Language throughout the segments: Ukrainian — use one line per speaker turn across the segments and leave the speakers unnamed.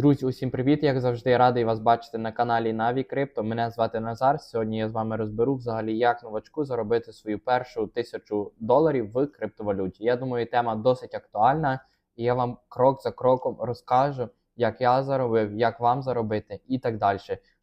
Друзі, усім привіт! Як завжди, радий вас бачити на каналі Наві Крипто. Мене звати Назар. Сьогодні я з вами розберу взагалі, як новачку заробити свою першу тисячу доларів в криптовалюті. Я думаю, тема досить актуальна, і я вам крок за кроком розкажу, як я заробив, як вам заробити і так далі.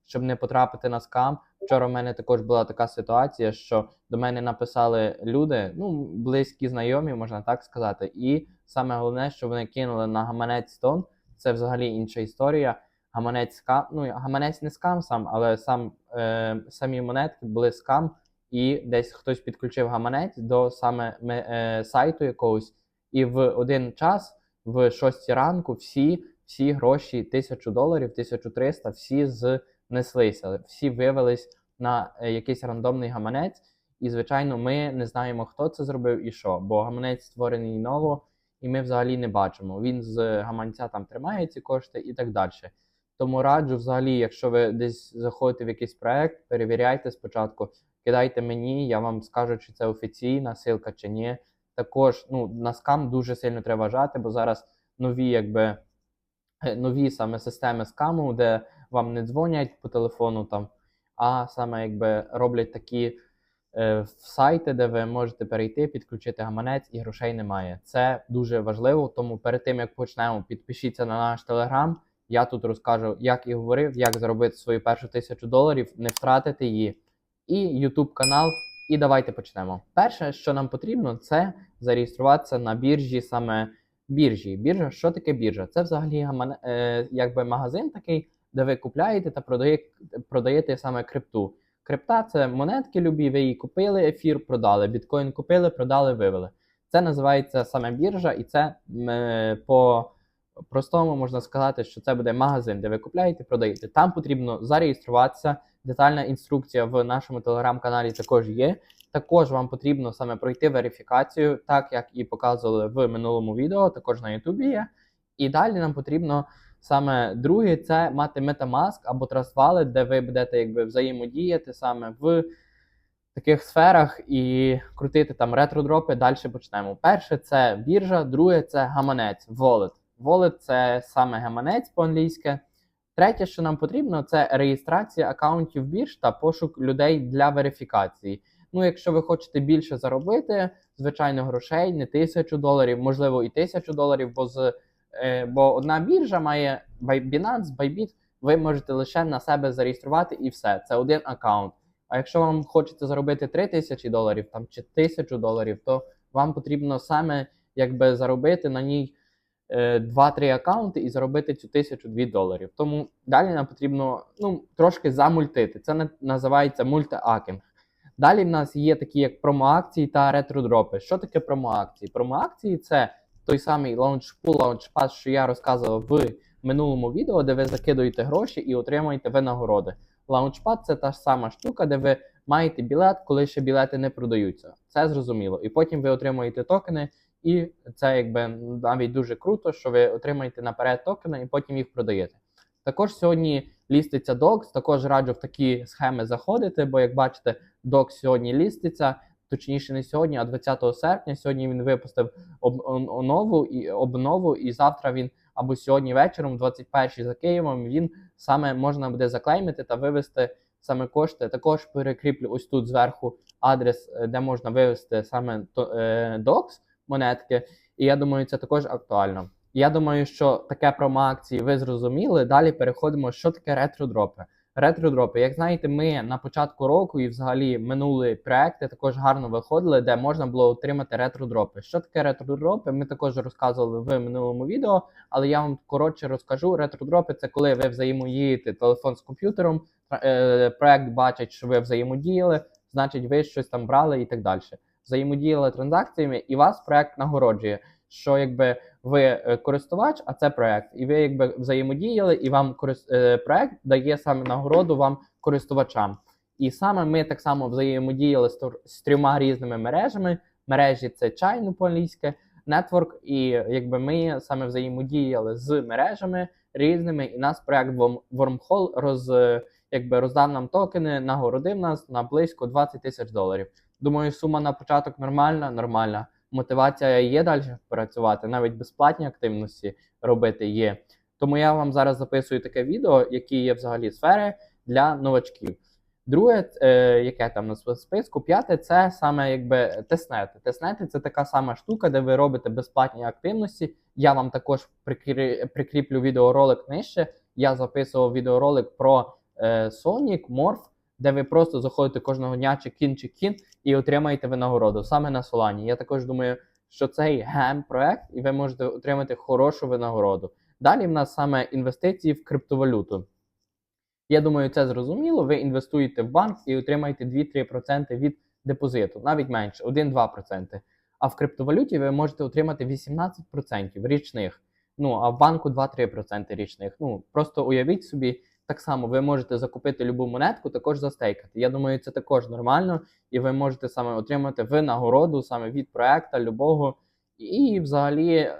Щоб не потрапити на скам. Вчора в мене також була така ситуація, що до мене написали люди, ну близькі знайомі, можна так сказати. І саме головне, що вони кинули на гаманець стон. Це взагалі інша історія. Гаманець скам, ну гаманець не скам сам, але сам е, самі монетки були скам, і десь хтось підключив гаманець до саме е, сайту якогось, і в один час, в 6 ранку, всі всі гроші, тисячу доларів, 1300, всі знеслися, всі вивелись на е, якийсь рандомний гаманець. І, звичайно, ми не знаємо, хто це зробив і що, бо гаманець створений ново і ми взагалі не бачимо. Він з гаманця там тримає ці кошти і так далі. Тому раджу, взагалі, якщо ви десь заходите в якийсь проект, перевіряйте спочатку, кидайте мені, я вам скажу, чи це офіційна силка чи ні. Також ну, на скам дуже сильно треба вважати, бо зараз нові, якби нові саме системи скаму, де вам не дзвонять по телефону, там, а саме якби роблять такі. Е, в сайти, де ви можете перейти, підключити гаманець і грошей немає. Це дуже важливо. Тому перед тим як почнемо, підпишіться на наш телеграм. Я тут розкажу, як і говорив, як заробити свою першу тисячу доларів, не втратити її. І YouTube канал. І давайте почнемо. Перше, що нам потрібно, це зареєструватися на біржі, саме біржі. Біржа, що таке біржа? Це взагалі гаман... е, якби магазин такий, де ви купляєте та продаєте, продаєте саме крипту. Крипта це монетки любі, ви її купили, ефір продали, біткоін купили, продали, вивели. Це називається саме біржа, і це е, по простому можна сказати, що це буде магазин, де ви купляєте, продаєте. Там потрібно зареєструватися. Детальна інструкція в нашому телеграм-каналі також є. Також вам потрібно саме пройти верифікацію, так як і показували в минулому відео, також на Ютубі є. І далі нам потрібно. Саме друге це мати Metamask або Wallet, де ви будете якби взаємодіяти саме в таких сферах і крутити там ретро-дропи. Далі почнемо. Перше це біржа, друге це гаманець, wallet. Wallet – це саме гаманець по-англійськи. Третє, що нам потрібно, це реєстрація аккаунтів бірж та пошук людей для верифікації. Ну, якщо ви хочете більше заробити, звичайно, грошей, не тисячу доларів, можливо, і тисячу доларів, бо з бо одна біржа має Binance, Bybit, ви можете лише на себе зареєструвати і все. Це один аккаунт. А якщо вам хочеться заробити 3 тисячі доларів там, чи тисячу доларів, то вам потрібно саме якби заробити на ній 2-3 е, аккаунти і заробити цю тисячу дві доларів. Тому далі нам потрібно ну, трошки замультити. Це називається мультиакінг. Далі в нас є такі як промоакції та ретродропи. Що таке промоакції? Промоакції це той самий лаунчпул, лаунчпад, що я розказував в минулому відео, де ви закидуєте гроші і отримуєте винагороди. Лаунчпад це та ж сама штука, де ви маєте білет, коли ще білети не продаються. Це зрозуміло. І потім ви отримуєте токени, і це якби навіть дуже круто, що ви отримаєте наперед токени і потім їх продаєте. Також сьогодні ліститься DOX, також раджу в такі схеми заходити, бо як бачите, DOX сьогодні ліститься точніше, не сьогодні, а 20 серпня. Сьогодні він випустив об, і обнову, і завтра він або сьогодні вечором, 21 за Києвом, він саме можна буде заклеймити та вивести саме кошти. Також перекріплю ось тут зверху адрес, е, де можна вивести саме е, докс монетки. І я думаю, це також актуально. Я думаю, що таке промо-акції ви зрозуміли. Далі переходимо, що таке ретро-дропи. Ретро-дропи. Як знаєте, ми на початку року і взагалі минулі проекти також гарно виходили, де можна було отримати ретро-дропи. Що таке ретро-дропи? Ми також розказували в минулому відео, але я вам коротше розкажу. Ретро-дропи це коли ви взаємодієте телефон з комп'ютером, е, проект бачить, що ви взаємодіяли, значить, ви щось там брали і так далі. Взаємодіяли транзакціями, і вас проект нагороджує що якби ви е, користувач, а це проект, і ви якби взаємодіяли, і вам. Е, проект дає саме нагороду вам користувачам. І саме ми так само взаємодіяли з, трьома різними мережами. Мережі це чайну по-англійськи, нетворк, і якби ми саме взаємодіяли з мережами різними, і нас проект Wormhole роз, якби роздав нам токени, нагородив нас на близько 20 тисяч доларів. Думаю, сума на початок нормальна, нормальна мотивація є далі працювати, навіть безплатні активності робити є. Тому я вам зараз записую таке відео, які є взагалі сфери для новачків. Друге, е, яке там на списку, п'яте, це саме якби тестнети. Тестнети це така сама штука, де ви робите безплатні активності. Я вам також прикрі- прикріплю відеоролик нижче. Я записував відеоролик про е, Sonic, Morph, де ви просто заходите кожного дня чи кін чи кін і отримаєте винагороду саме на Солані. Я також думаю, що цей гем-проект, і ви можете отримати хорошу винагороду. Далі в нас саме інвестиції в криптовалюту. Я думаю, це зрозуміло. Ви інвестуєте в банк і отримаєте 2-3% від депозиту, навіть менше, 1-2%. А в криптовалюті ви можете отримати 18% річних. Ну а в банку 2-3% річних. Ну просто уявіть собі, так само ви можете закупити любу монетку, також застейкати. Я думаю, це також нормально, і ви можете саме отримати винагороду саме від проекту любого. І взагалі,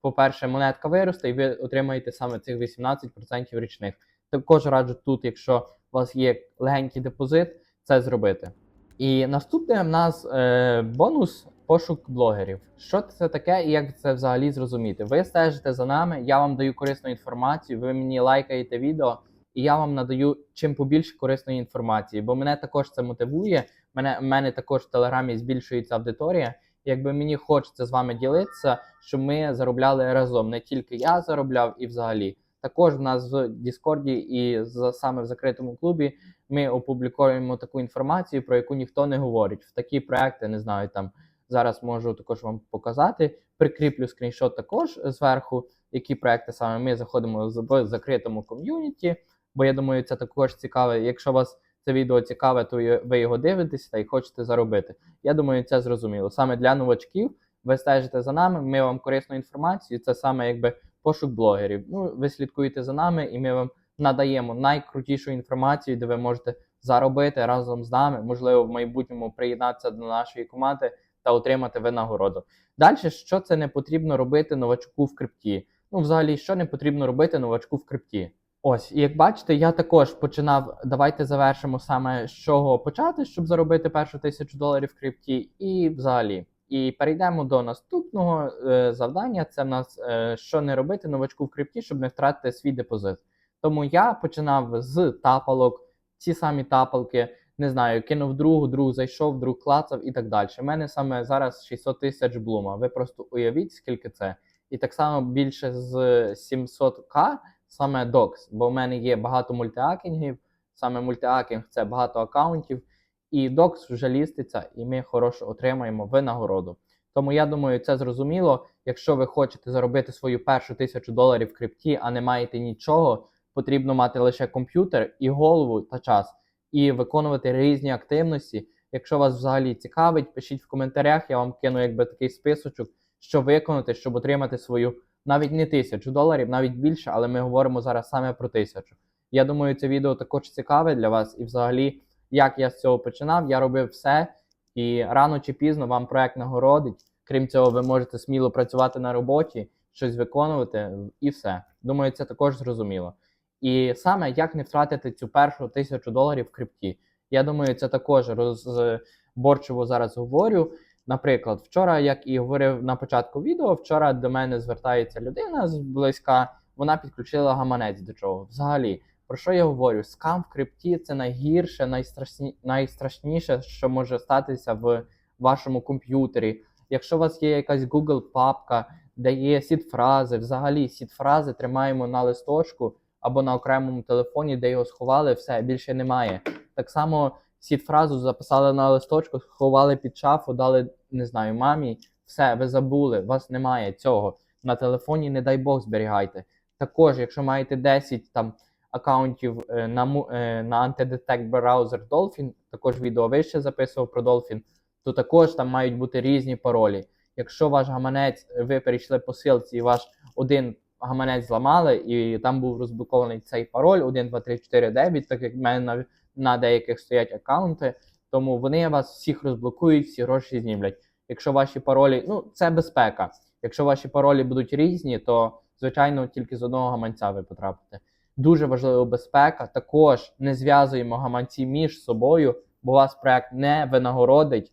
по-перше, монетка виросте, і ви отримаєте саме цих 18% річних. Також раджу тут, якщо у вас є легенький депозит, це зробити. І наступне в нас е, бонус пошук блогерів. Що це таке і як це взагалі зрозуміти? Ви стежите за нами, я вам даю корисну інформацію, ви мені лайкаєте відео, і я вам надаю чим побільше корисної інформації, бо мене також це мотивує. Мене, в мене також в телеграмі збільшується аудиторія. Якби мені хочеться з вами ділитися, щоб ми заробляли разом. Не тільки я заробляв і взагалі. Також в нас в Діскорді і саме в закритому клубі ми опублікуємо таку інформацію, про яку ніхто не говорить. В такі проекти, не знаю, там зараз можу також вам показати. Прикріплю скріншот також зверху, які проекти саме ми заходимо в закритому ком'юніті. Бо я думаю, це також цікаве. Якщо вас це відео цікаве, то ви його дивитесь та й хочете заробити. Я думаю, це зрозуміло. Саме для новачків ви стежите за нами. Ми вам корисну інформацію. Це саме якби пошук блогерів. Ну, ви слідкуєте за нами, і ми вам надаємо найкрутішу інформацію, де ви можете заробити разом з нами, можливо, в майбутньому приєднатися до нашої команди та отримати винагороду. Далі, що це не потрібно робити новачку в крипті? Ну, взагалі, що не потрібно робити новачку в крипті? Ось, і як бачите, я також починав. Давайте завершимо саме з чого почати, щоб заробити першу тисячу доларів в крипті, і взагалі. І перейдемо до наступного е, завдання. Це в нас е, що не робити новачку в крипті, щоб не втратити свій депозит. Тому я починав з тапалок, ці самі тапалки, не знаю, кинув другу, друг зайшов, друг клацав і так далі. У мене саме зараз 600 тисяч блума. Ви просто уявіть, скільки це. І так само більше з 700к саме докс, бо в мене є багато мультиакінгів. Саме мультиакінг це багато аккаунтів, і докс вже ліститься, і ми хорошо отримаємо винагороду. Тому я думаю, це зрозуміло. Якщо ви хочете заробити свою першу тисячу доларів в крипті, а не маєте нічого, потрібно мати лише комп'ютер і голову та час, і виконувати різні активності. Якщо вас взагалі цікавить, пишіть в коментарях, я вам кину якби такий списочок, що виконати, щоб отримати свою навіть не тисячу доларів, навіть більше, але ми говоримо зараз саме про тисячу. Я думаю, це відео також цікаве для вас, і взагалі, як я з цього починав, я робив все, і рано чи пізно вам проект нагородить. Крім цього, ви можете сміло працювати на роботі, щось виконувати, і все. Думаю, це також зрозуміло. І саме як не втратити цю першу тисячу доларів в крипті. Я думаю, це також розборчиво зараз говорю. Наприклад, вчора, як і говорив на початку відео, вчора до мене звертається людина зблизька, вона підключила гаманець до чого. Взагалі, про що я говорю? Скам в крипті це найгірше, найстрашні, найстрашніше, що може статися в вашому комп'ютері. Якщо у вас є якась Google папка, де є сід-фрази, взагалі сід-фрази тримаємо на листочку або на окремому телефоні, де його сховали, все більше немає. Так само сід-фразу записали на листочку, сховали під шафу, дали не знаю, мамі. Все, ви забули, вас немає цього. На телефоні, не дай Бог, зберігайте. Також, якщо маєте 10 там аккаунтів е, на, е, на Antidetect браузер Dolphin, також відео вище записував про Dolphin, то також там мають бути різні паролі. Якщо ваш гаманець, ви перейшли по силці, і ваш один гаманець зламали, і там був розблокований цей пароль 1, 2, 3, 4, 9, так як в мене на, на деяких стоять аккаунти, тому вони вас всіх розблокують, всі гроші знімлять. Якщо ваші паролі, ну це безпека. Якщо ваші паролі будуть різні, то звичайно тільки з одного гаманця ви потрапите. Дуже важлива безпека. Також не зв'язуємо гаманці між собою, бо вас проект не винагородить.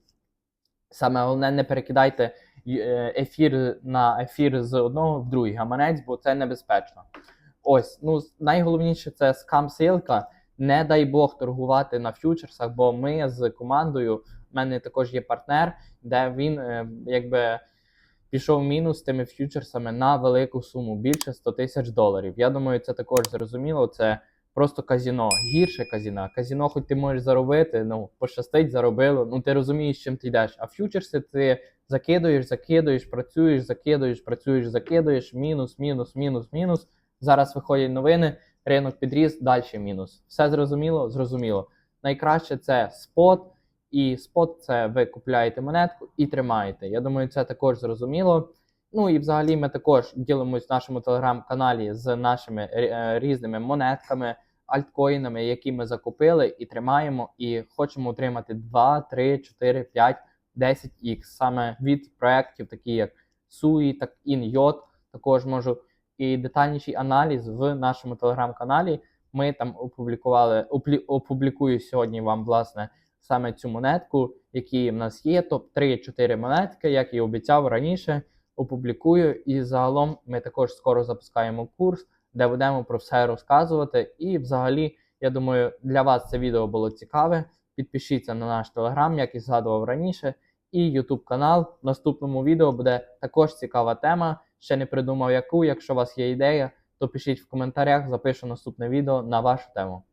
Саме головне, не перекидайте е, ефір на ефір з одного в другий гаманець, бо це небезпечно. ось, ну найголовніше це скам-силка. Не дай Бог торгувати на фьючерсах, бо ми з командою, в мене також є партнер, де він е, якби пішов мінус тими фьючерсами на велику суму, більше 100 тисяч доларів. Я думаю, це також зрозуміло. Це просто казіно, гірше казіно. Казіно, хоч ти можеш заробити, ну пощастить, заробило. Ну ти розумієш, чим ти йдеш. А фьючерси ти закидуєш, закидуєш, працюєш, закидуєш, працюєш, закидуєш, мінус, мінус, мінус, мінус. Зараз виходять новини, ринок підріс, далі мінус. Все зрозуміло? Зрозуміло. Найкраще це спот, і спот це ви купляєте монетку і тримаєте. Я думаю, це також зрозуміло. Ну і взагалі ми також ділимось в нашому телеграм-каналі з нашими е, різними монетками, альткоїнами, які ми закупили і тримаємо, і хочемо отримати 2, 3, 4, 5, 10х саме від проєктів, такі як SUI, так InYot. Також можу і детальніший аналіз в нашому телеграм-каналі. Ми там опублікували, опублікую сьогодні вам, власне, саме цю монетку, які в нас є. Топ 3-4 монетки, як і обіцяв раніше. Опублікую. І загалом ми також скоро запускаємо курс, де будемо про все розказувати. І взагалі, я думаю, для вас це відео було цікаве. Підпишіться на наш телеграм, як і згадував раніше, і YouTube канал. В наступному відео буде також цікава тема. Ще не придумав яку. Якщо у вас є ідея, то пишіть в коментарях, запишу наступне відео на вашу тему.